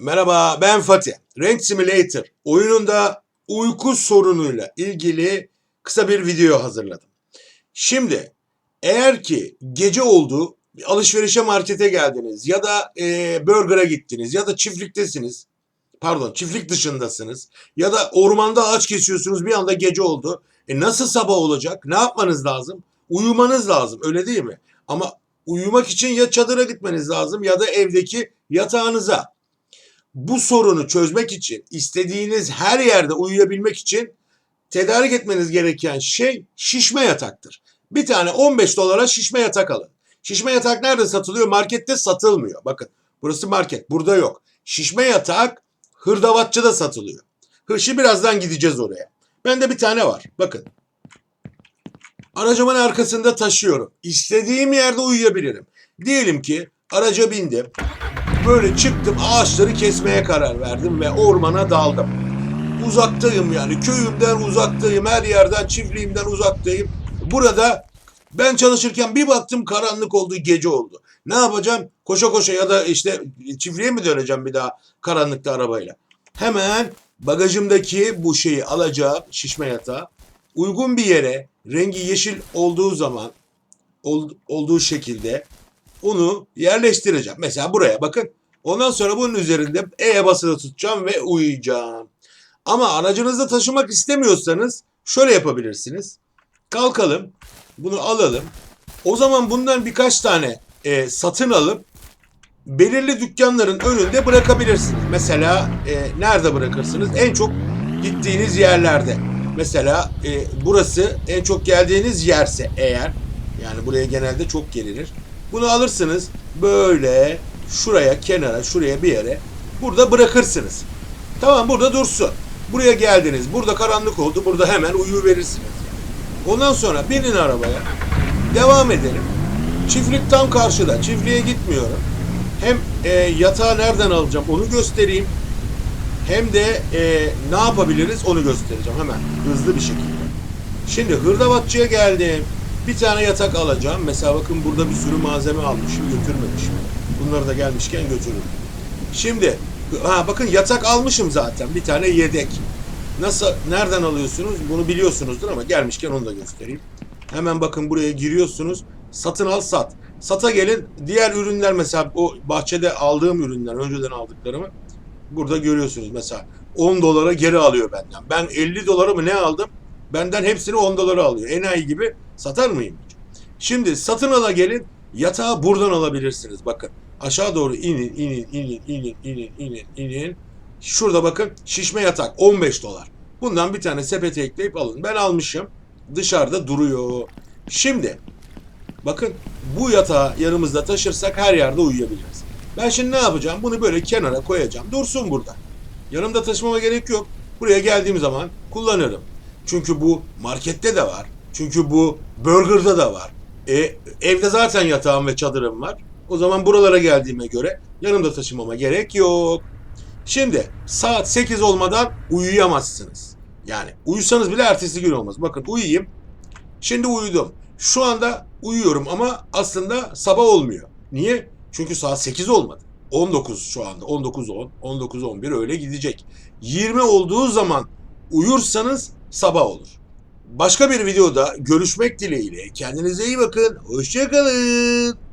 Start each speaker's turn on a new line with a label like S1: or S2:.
S1: Merhaba ben Fatih. Rank Simulator oyununda uyku sorunuyla ilgili kısa bir video hazırladım. Şimdi eğer ki gece oldu alışverişe markete geldiniz ya da e, burger'a gittiniz ya da çiftliktesiniz. Pardon çiftlik dışındasınız ya da ormanda ağaç kesiyorsunuz bir anda gece oldu. E nasıl sabah olacak? Ne yapmanız lazım? Uyumanız lazım öyle değil mi? Ama uyumak için ya çadıra gitmeniz lazım ya da evdeki yatağınıza. Bu sorunu çözmek için istediğiniz her yerde uyuyabilmek için tedarik etmeniz gereken şey şişme yataktır. Bir tane 15 dolara şişme yatak alın. Şişme yatak nerede satılıyor? Markette satılmıyor. Bakın burası market. Burada yok. Şişme yatak hırdavatçıda satılıyor. Hırşı birazdan gideceğiz oraya. Bende bir tane var. Bakın. Aracımın arkasında taşıyorum. İstediğim yerde uyuyabilirim. Diyelim ki araca bindim. Böyle çıktım ağaçları kesmeye karar verdim ve ormana daldım. Uzaktayım yani köyümden uzaktayım her yerden çiftliğimden uzaktayım. Burada ben çalışırken bir baktım karanlık oldu gece oldu. Ne yapacağım? Koşa koşa ya da işte çiftliğe mi döneceğim bir daha karanlıkta arabayla? Hemen bagajımdaki bu şeyi alacağım şişme yatağı. Uygun bir yere rengi yeşil olduğu zaman ol- olduğu şekilde onu yerleştireceğim. Mesela buraya bakın. Ondan sonra bunun üzerinde E'ye basılı tutacağım ve uyuyacağım. Ama aracınızda taşımak istemiyorsanız şöyle yapabilirsiniz. Kalkalım. Bunu alalım. O zaman bundan birkaç tane e, satın alıp belirli dükkanların önünde bırakabilirsiniz. Mesela e, nerede bırakırsınız? En çok gittiğiniz yerlerde. Mesela e, burası en çok geldiğiniz yerse eğer yani buraya genelde çok gelinir. Bunu alırsınız böyle şuraya kenara şuraya bir yere burada bırakırsınız. Tamam burada dursun. Buraya geldiniz. Burada karanlık oldu. Burada hemen uyu verirsiniz. Ondan sonra binin arabaya. Devam edelim. Çiftlik tam karşıda. Çiftliğe gitmiyorum. Hem e, yatağı nereden alacağım onu göstereyim. Hem de e, ne yapabiliriz onu göstereceğim hemen hızlı bir şekilde. Şimdi hırdavatçıya geldim. Bir tane yatak alacağım. Mesela bakın burada bir sürü malzeme almışım götürmemişim. Bunları da gelmişken götürürüm. Şimdi ha bakın yatak almışım zaten. Bir tane yedek. Nasıl nereden alıyorsunuz? Bunu biliyorsunuzdur ama gelmişken onu da göstereyim. Hemen bakın buraya giriyorsunuz. Satın al sat. Sata gelin. Diğer ürünler mesela o bahçede aldığım ürünler önceden aldıklarımı burada görüyorsunuz mesela 10 dolara geri alıyor benden. Ben 50 dolara mı ne aldım? Benden hepsini 10 dolara alıyor. Enayi gibi satar mıyım? Şimdi satın ala gelin. Yatağı buradan alabilirsiniz. Bakın aşağı doğru inin, inin, inin, inin, inin, inin, inin. Şurada bakın şişme yatak 15 dolar. Bundan bir tane sepete ekleyip alın. Ben almışım. Dışarıda duruyor. Şimdi bakın bu yatağı yanımızda taşırsak her yerde uyuyabiliriz. Ben şimdi ne yapacağım? Bunu böyle kenara koyacağım. Dursun burada. Yanımda taşımama gerek yok. Buraya geldiğim zaman kullanırım. Çünkü bu markette de var. Çünkü bu burgerda da var. E, evde zaten yatağım ve çadırım var. O zaman buralara geldiğime göre yanımda taşımama gerek yok. Şimdi saat 8 olmadan uyuyamazsınız. Yani uyusanız bile ertesi gün olmaz. Bakın uyuyayım. Şimdi uyudum. Şu anda uyuyorum ama aslında sabah olmuyor. Niye? Çünkü saat 8 olmadı. 19 şu anda. 19.10, 19.11 öyle gidecek. 20 olduğu zaman uyursanız sabah olur. Başka bir videoda görüşmek dileğiyle. Kendinize iyi bakın. Hoşçakalın.